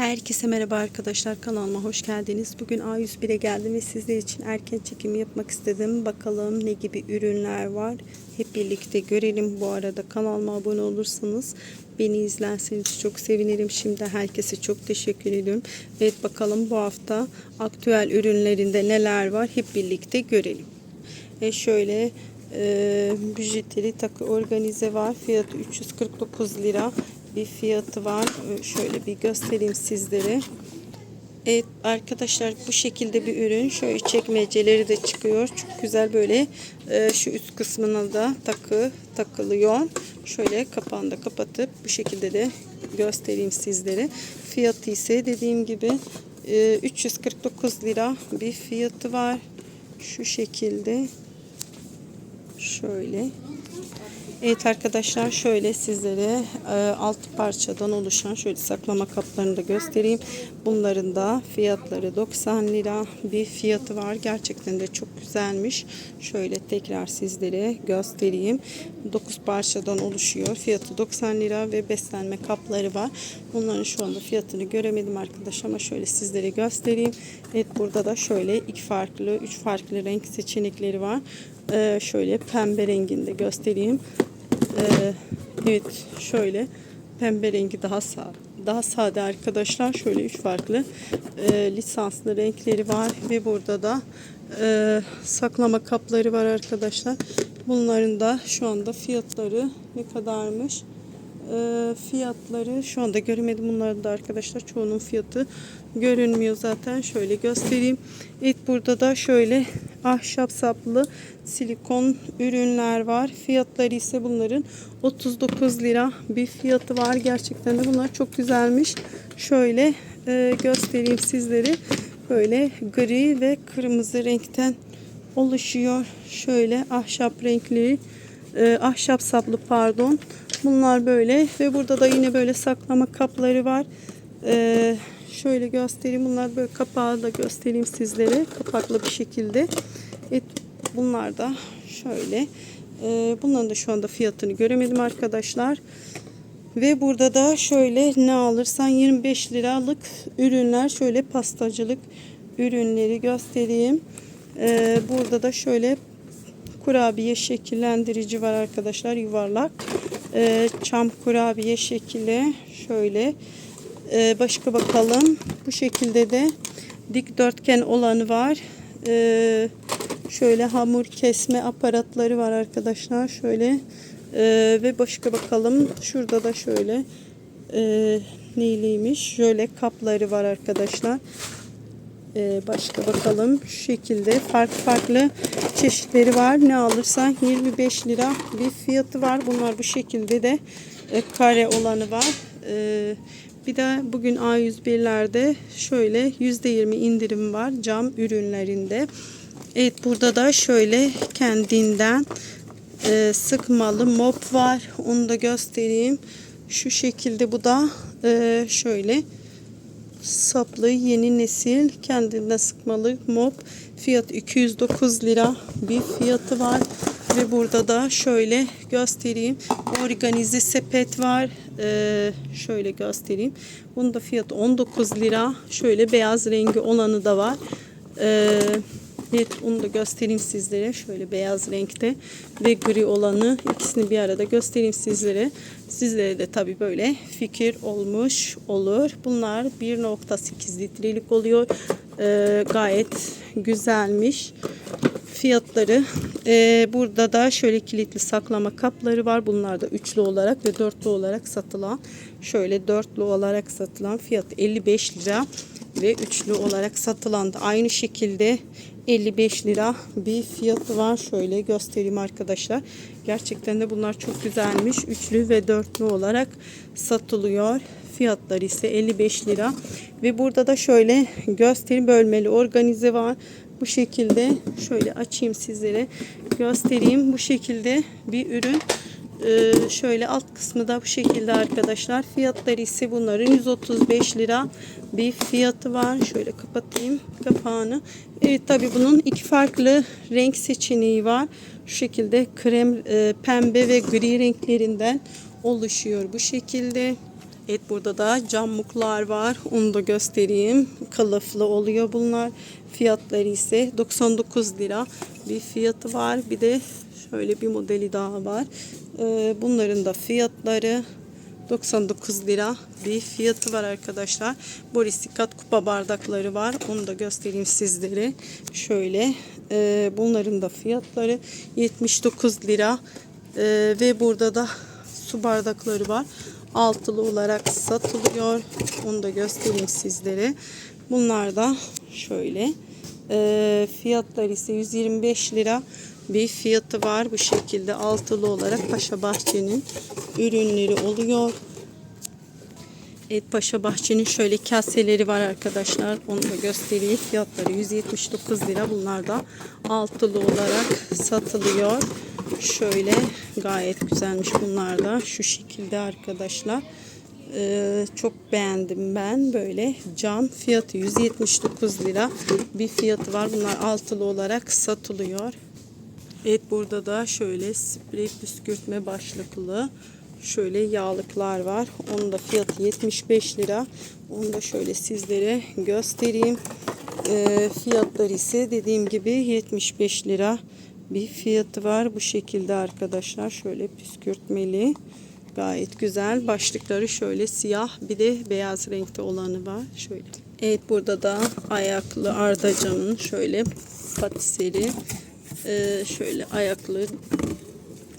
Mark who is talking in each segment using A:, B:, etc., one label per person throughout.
A: Herkese merhaba arkadaşlar kanalıma hoş geldiniz. Bugün A101'e geldim ve sizler için erken çekimi yapmak istedim. Bakalım ne gibi ürünler var. Hep birlikte görelim. Bu arada kanalıma abone olursanız beni izlerseniz çok sevinirim. Şimdi herkese çok teşekkür ediyorum. Evet bakalım bu hafta aktüel ürünlerinde neler var hep birlikte görelim. E şöyle e, bijuteri takı organize var. Fiyatı 349 lira bir fiyatı var. E, Şöyle bir göstereyim sizlere. Evet arkadaşlar bu şekilde bir ürün. Şöyle çekmeceleri de çıkıyor. Çok güzel böyle e, şu üst kısmına da takı takılıyor. Şöyle kapağını da kapatıp bu şekilde de göstereyim sizlere. Fiyatı ise dediğim gibi e, 349 lira bir fiyatı var. Şu şekilde. Şöyle. Evet arkadaşlar şöyle sizlere e, altı parçadan oluşan şöyle saklama kaplarını da göstereyim. Bunların da fiyatları 90 lira bir fiyatı var. Gerçekten de çok güzelmiş. Şöyle tekrar sizlere göstereyim. 9 parçadan oluşuyor. Fiyatı 90 lira ve beslenme kapları var. Bunların şu anda fiyatını göremedim arkadaşlar ama şöyle sizlere göstereyim. Evet burada da şöyle iki farklı, üç farklı renk seçenekleri var. Ee, şöyle pembe renginde göstereyim. Ee, evet şöyle pembe rengi daha sade. Daha sade arkadaşlar. Şöyle üç farklı e, lisanslı renkleri var ve burada da e, saklama kapları var arkadaşlar. Bunların da şu anda fiyatları ne kadarmış? E, fiyatları şu anda göremedim bunları da arkadaşlar. Çoğunun fiyatı görünmüyor zaten. Şöyle göstereyim. Evet burada da şöyle ahşap saplı silikon ürünler var. Fiyatları ise bunların 39 lira bir fiyatı var. Gerçekten de bunlar çok güzelmiş. Şöyle e, göstereyim sizlere. Böyle gri ve kırmızı renkten oluşuyor. Şöyle ahşap renkli, e, ahşap saplı pardon. Bunlar böyle ve burada da yine böyle saklama kapları var. E, şöyle göstereyim. Bunlar böyle kapağı da göstereyim sizlere. Kapaklı bir şekilde. Evet, bunlar da şöyle. E, bunların da şu anda fiyatını göremedim arkadaşlar. Ve burada da şöyle ne alırsan 25 liralık ürünler şöyle pastacılık ürünleri göstereyim. Ee, burada da şöyle kurabiye şekillendirici var arkadaşlar yuvarlak. Ee, çam kurabiye şekli şöyle. Ee, başka bakalım. Bu şekilde de dikdörtgen olanı var. Ee, şöyle hamur kesme aparatları var arkadaşlar. Şöyle ee, ve başka bakalım. Şurada da şöyle e, neyliymiş? Şöyle kapları var arkadaşlar. Ee, başka bakalım. Şu şekilde farklı farklı çeşitleri var. Ne alırsan 25 lira bir fiyatı var. Bunlar bu şekilde de e, kare olanı var. Ee, bir de bugün A101'lerde şöyle %20 indirim var cam ürünlerinde. Evet burada da şöyle kendinden e, sıkmalı mop var. Onu da göstereyim. Şu şekilde bu da e, şöyle saplı yeni nesil kendinden sıkmalı mop. Fiyat 209 lira bir fiyatı var. Ve burada da şöyle göstereyim. Organize sepet var. Ee, şöyle göstereyim. Bunun da fiyatı 19 lira. Şöyle beyaz rengi olanı da var. Ee, Evet onu da göstereyim sizlere. Şöyle beyaz renkte ve gri olanı ikisini bir arada göstereyim sizlere. Sizlere de tabi böyle fikir olmuş olur. Bunlar 1.8 litrelik oluyor. Ee, gayet güzelmiş. Fiyatları ee, burada da şöyle kilitli saklama kapları var. Bunlar da üçlü olarak ve dörtlü olarak satılan. Şöyle dörtlü olarak satılan fiyat 55 lira ve üçlü olarak satılan da aynı şekilde 55 lira bir fiyatı var. Şöyle göstereyim arkadaşlar. Gerçekten de bunlar çok güzelmiş. Üçlü ve dörtlü olarak satılıyor. Fiyatları ise 55 lira. Ve burada da şöyle göstereyim bölmeli organize var. Bu şekilde şöyle açayım sizlere göstereyim. Bu şekilde bir ürün. Ee, şöyle alt kısmı da bu şekilde arkadaşlar. Fiyatları ise bunların 135 lira bir fiyatı var. Şöyle kapatayım kapağını. Evet tabi bunun iki farklı renk seçeneği var. Şu şekilde krem, e, pembe ve gri renklerinden oluşuyor. Bu şekilde. Evet burada da camuklar var. Onu da göstereyim. Kılıflı oluyor bunlar. Fiyatları ise 99 lira bir fiyatı var. Bir de şöyle bir modeli daha var. Ee, bunların da fiyatları 99 lira bir fiyatı var arkadaşlar. Borisikat kupa bardakları var. Onu da göstereyim sizlere. Şöyle e, bunların da fiyatları 79 lira. E, ve burada da su bardakları var. Altılı olarak satılıyor. Onu da göstereyim sizlere. Bunlar da şöyle. E, fiyatları ise 125 lira bir fiyatı var. Bu şekilde altılı olarak Paşa Bahçe'nin ürünleri oluyor. Evet Paşa Bahçe'nin şöyle kaseleri var arkadaşlar. Onu da göstereyim. Fiyatları 179 lira. Bunlar da altılı olarak satılıyor. Şöyle gayet güzelmiş bunlar da. Şu şekilde arkadaşlar. Ee, çok beğendim ben böyle cam fiyatı 179 lira bir fiyatı var bunlar altılı olarak satılıyor Evet burada da şöyle sprey püskürtme başlıklı şöyle yağlıklar var. Onun da fiyatı 75 lira. Onu da şöyle sizlere göstereyim. Ee, fiyatları ise dediğim gibi 75 lira bir fiyatı var. Bu şekilde arkadaşlar şöyle püskürtmeli. Gayet güzel. Başlıkları şöyle siyah bir de beyaz renkte olanı var. Şöyle. Evet burada da ayaklı Ardacam'ın şöyle patiseri ee, şöyle ayaklı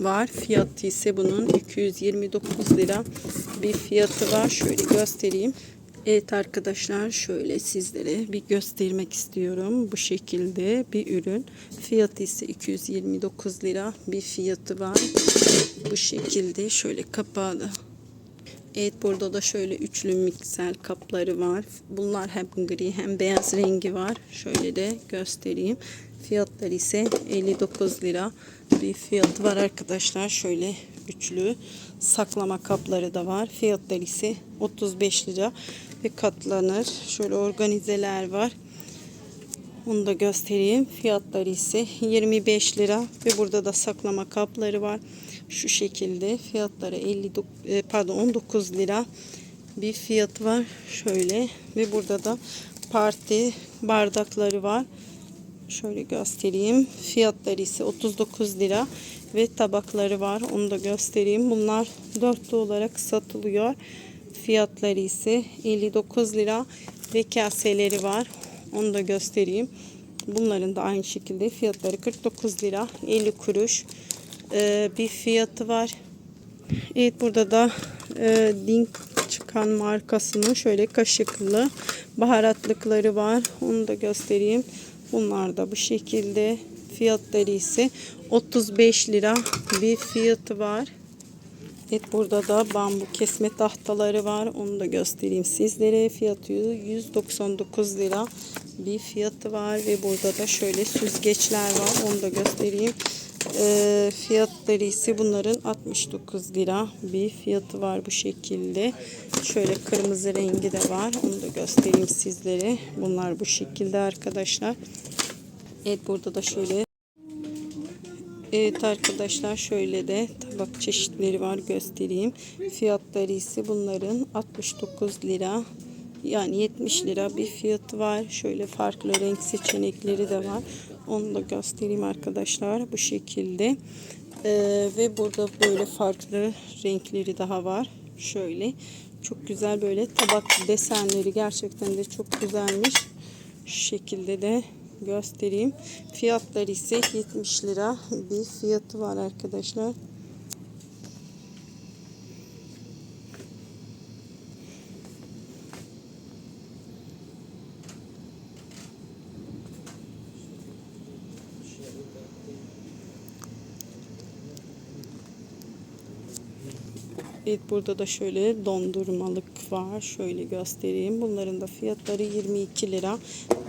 A: var. Fiyatı ise bunun 229 lira bir fiyatı var. Şöyle göstereyim. Evet arkadaşlar şöyle sizlere bir göstermek istiyorum. Bu şekilde bir ürün. Fiyatı ise 229 lira bir fiyatı var. Bu şekilde şöyle kapağı Evet burada da şöyle üçlü mikser kapları var. Bunlar hem gri hem beyaz rengi var. Şöyle de göstereyim. Fiyatları ise 59 lira bir fiyatı var arkadaşlar. Şöyle üçlü saklama kapları da var. Fiyatları ise 35 lira ve katlanır. Şöyle organizeler var. Onu da göstereyim. Fiyatları ise 25 lira ve burada da saklama kapları var. Şu şekilde fiyatları 50 e, pardon 19 lira bir fiyatı var. Şöyle ve burada da parti bardakları var. Şöyle göstereyim. Fiyatları ise 39 lira ve tabakları var. Onu da göstereyim. Bunlar dörtlü olarak satılıyor. Fiyatları ise 59 lira ve kaseleri var. Onu da göstereyim. Bunların da aynı şekilde fiyatları 49 lira 50 kuruş ee, bir fiyatı var. Evet burada da e, Dink çıkan markasının şöyle kaşıklı baharatlıkları var. Onu da göstereyim. Bunlar da bu şekilde fiyatları ise 35 lira bir fiyatı var. Evet burada da bambu kesme tahtaları var. Onu da göstereyim sizlere. Fiyatı 199 lira bir fiyatı var ve burada da şöyle süzgeçler var. Onu da göstereyim. E, fiyatları ise bunların 69 lira bir fiyatı var bu şekilde. Şöyle kırmızı rengi de var. Onu da göstereyim sizlere. Bunlar bu şekilde arkadaşlar. Evet burada da şöyle Evet arkadaşlar şöyle de tabak çeşitleri var göstereyim. Fiyatları ise bunların 69 lira yani 70 lira bir fiyatı var. Şöyle farklı renk seçenekleri de var. Onu da göstereyim arkadaşlar bu şekilde. Ee, ve burada böyle farklı renkleri daha var. Şöyle çok güzel böyle tabak desenleri gerçekten de çok güzelmiş. Şu şekilde de göstereyim. Fiyatları ise 70 lira bir fiyatı var arkadaşlar. Evet burada da şöyle dondurmalık var. Şöyle göstereyim. Bunların da fiyatları 22 lira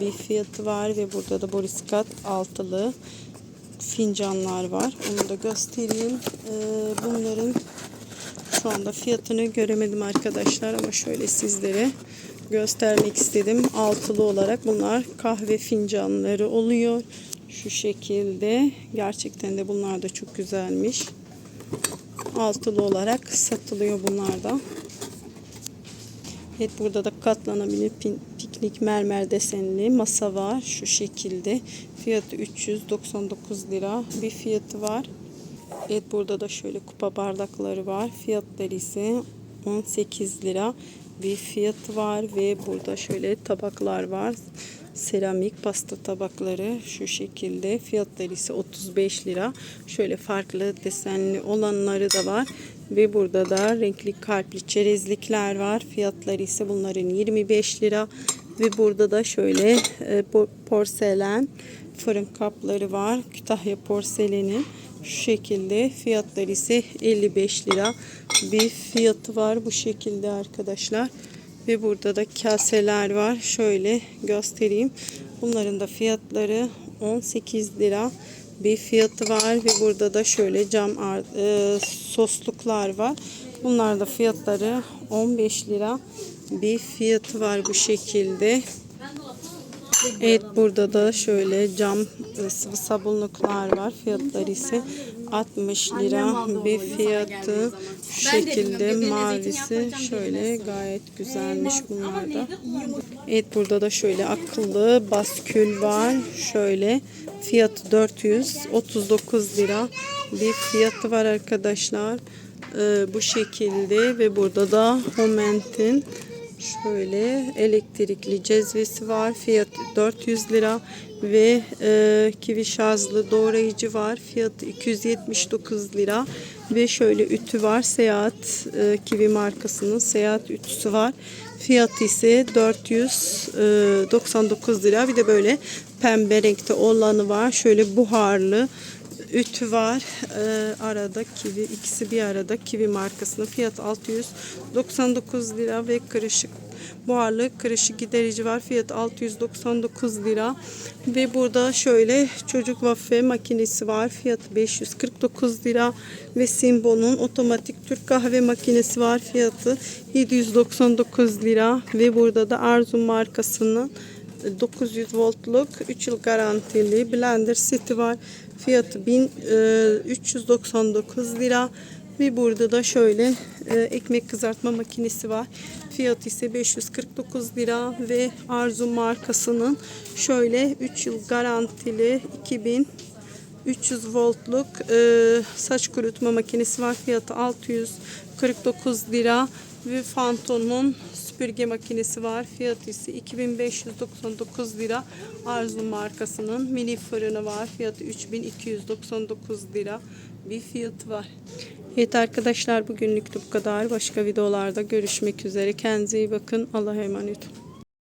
A: bir fiyatı var ve burada da Boriskat altılı fincanlar var. Onu da göstereyim. Ee, bunların şu anda fiyatını göremedim arkadaşlar ama şöyle sizlere göstermek istedim. Altılı olarak bunlar kahve fincanları oluyor. Şu şekilde. Gerçekten de bunlar da çok güzelmiş altılı olarak satılıyor bunlar da. Evet burada da katlanabilir piknik mermer desenli masa var. Şu şekilde. Fiyatı 399 lira. Bir fiyatı var. Evet burada da şöyle kupa bardakları var. Fiyatları ise 18 lira. Bir fiyatı var ve burada şöyle tabaklar var. Seramik pasta tabakları şu şekilde. Fiyatları ise 35 lira. Şöyle farklı desenli olanları da var. Ve burada da renkli kalpli çerezlikler var. Fiyatları ise bunların 25 lira. Ve burada da şöyle e, po- porselen fırın kapları var. Kütahya porseleni. Şu şekilde fiyatları ise 55 lira bir fiyatı var bu şekilde arkadaşlar. Ve burada da kaseler var. Şöyle göstereyim. Bunların da fiyatları 18 lira bir fiyatı var ve burada da şöyle cam e, sosluklar var. Bunlar da fiyatları 15 lira bir fiyatı var bu şekilde. Evet burada da şöyle cam e, sıvı sabunluklar var. Fiyatları ise 60 lira bir fiyatı şu şekilde mavisi şöyle gayet güzelmiş bunlar da. Evet burada da şöyle akıllı baskül var. Şöyle fiyatı 439 lira bir fiyatı var arkadaşlar. Ee, bu şekilde ve burada da Homent'in Şöyle elektrikli cezvesi var. Fiyatı 400 lira ve e, kivi şarjlı doğrayıcı var. Fiyatı 279 lira ve şöyle ütü var. Seyahat e, kivi markasının seyahat ütüsü var. Fiyatı ise 499 lira. Bir de böyle pembe renkte olanı var. Şöyle buharlı ütü var. Ee, arada kivi ikisi bir arada kivi markasının fiyatı 699 lira ve kırışık buharlı kırışık giderici var. Fiyatı 699 lira. Ve burada şöyle çocuk waffle makinesi var. Fiyatı 549 lira. Ve Simbo'nun otomatik Türk kahve makinesi var. Fiyatı 799 lira. Ve burada da Arzu markasının 900 voltluk 3 yıl garantili blender seti var. Fiyatı 1399 lira. Ve burada da şöyle e, ekmek kızartma makinesi var. Fiyatı ise 549 lira ve Arzu markasının şöyle 3 yıl garantili 2000 300 voltluk e, saç kurutma makinesi var. Fiyatı 649 lira ve Phantom'un süpürge makinesi var. Fiyatı ise 2599 lira. Arzu markasının mini fırını var. Fiyatı 3299 lira bir fiyatı var. Evet arkadaşlar bugünlük bu kadar. Başka videolarda görüşmek üzere. Kendinize iyi bakın. Allah'a emanet olun.